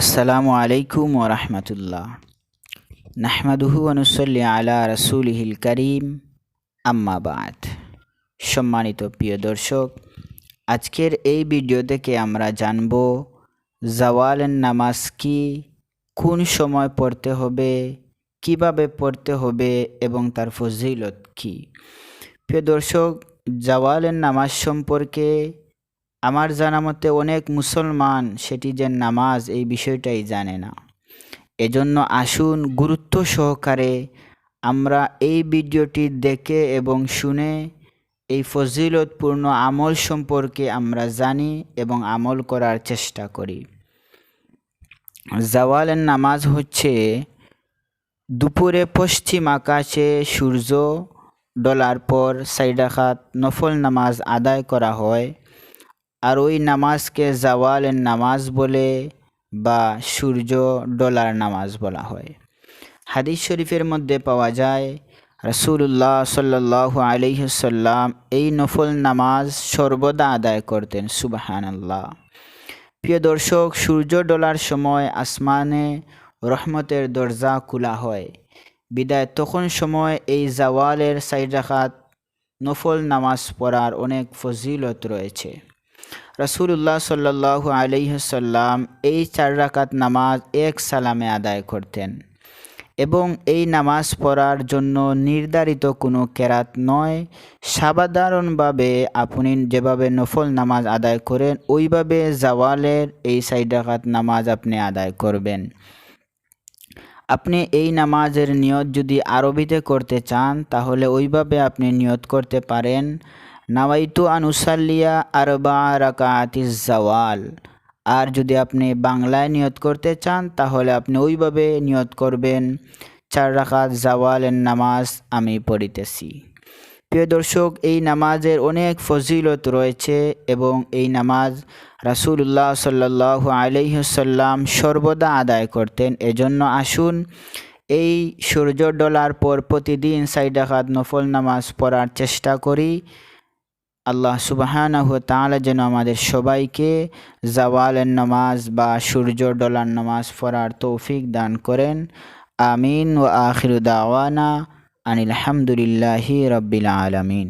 আসসালামু আলাইকুম ওরহমতুল্লাহ নাহমাদুহু অনুসল্লি আলা রসুলহিল করিম। আম্মাবাদ সম্মানিত প্রিয় দর্শক, আজকের এই ভিডিও থেকে আমরা জানব জাওয়ালের নামাজ কি, কোন সময় পড়তে হবে, কীভাবে পড়তে হবে এবং তার ফজিলত কি। প্রিয় দর্শক, জাওয়ালের নামাজ সম্পর্কে আমার জানা মতে অনেক মুসলমান সেটি যে নামাজ এই বিষয়টাই জানে না। এজন্য আসুন গুরুত্ব সহকারে আমরা এই ভিডিওটি দেখে এবং শুনে এই ফজিলতপূর্ণ আমল সম্পর্কে আমরা জানি এবং আমল করার চেষ্টা করি। জাওয়ালের নামাজ হচ্ছে দুপুরে পশ্চিম আকাশে সূর্য ডলার পর সাইডাখাত নফল নামাজ আদায় করা হয়। আর ওই নামাজকে জাওয়ালের নামাজ বলে বা সূর্য ডলার নামাজ বলা হয়। হাদিস শরীফের মধ্যে পাওয়া যায় রসুল্লাহ সাল্লাহ আলহ্লাম এই নফল নামাজ সর্বদা আদায় করতেন সুবাহান আল্লাহ প্রিয় দর্শক, সূর্য ডলার সময় আসমানে রহমতের দরজা খোলা হয়। বিদায়, তখন সময় এই জাওয়ালের সাইড রাখাত নফল নামাজ পড়ার অনেক ফজিলত রয়েছে। রসুল্লাহ সাল্লাহ আলহ্লাম এই চার রাকাত নামাজ এক সালামে আদায় করতেন এবং এই নামাজ পড়ার জন্য নির্ধারিত কোনো কেরাত নয়। সাধারণভাবে আপনি যেভাবে নফল নামাজ আদায় করেন, ওইভাবে জাওয়ালের এই সাইড রাকাত নামাজ আপনি আদায় করবেন। আপনি এই নামাজের নিয়ত যদি আরবিতে করতে চান, তাহলে ওইভাবে আপনি নিয়ত করতে পারেন। নাওয়াইতু আনুসাল্লিয়া আরবা রাকাতিস জাওয়াল আর যদি আপনি বাংলায় নিয়ত করতে চান, তাহলে আপনি ওইভাবে নিয়ত করবেন, চার রাকাত জাওয়ালের নামাজ আমি পড়িতেছি। প্রিয় দর্শক, এই নামাজের অনেক ফজিলত রয়েছে এবং এই নামাজ রাসুল্লাহ সাল্লাহ আলহ্লাম সর্বদা আদায় করতেন। এজন্য আসুন, এই সূর্য ডলার পর প্রতিদিন সাইডাখাত নফল নামাজ পড়ার চেষ্টা করি। আল্লাহ সুবাহানাহু তাহলে যেন আমাদের সবাইকে জাওয়ালের নামাজ বা সূর্য ডলার নামাজ পড়ার তৌফিক দান করেন। আমিন ও আখির দাওয়ানা আনিল হামদুলিল্লাহি রব্বিল আলমিন।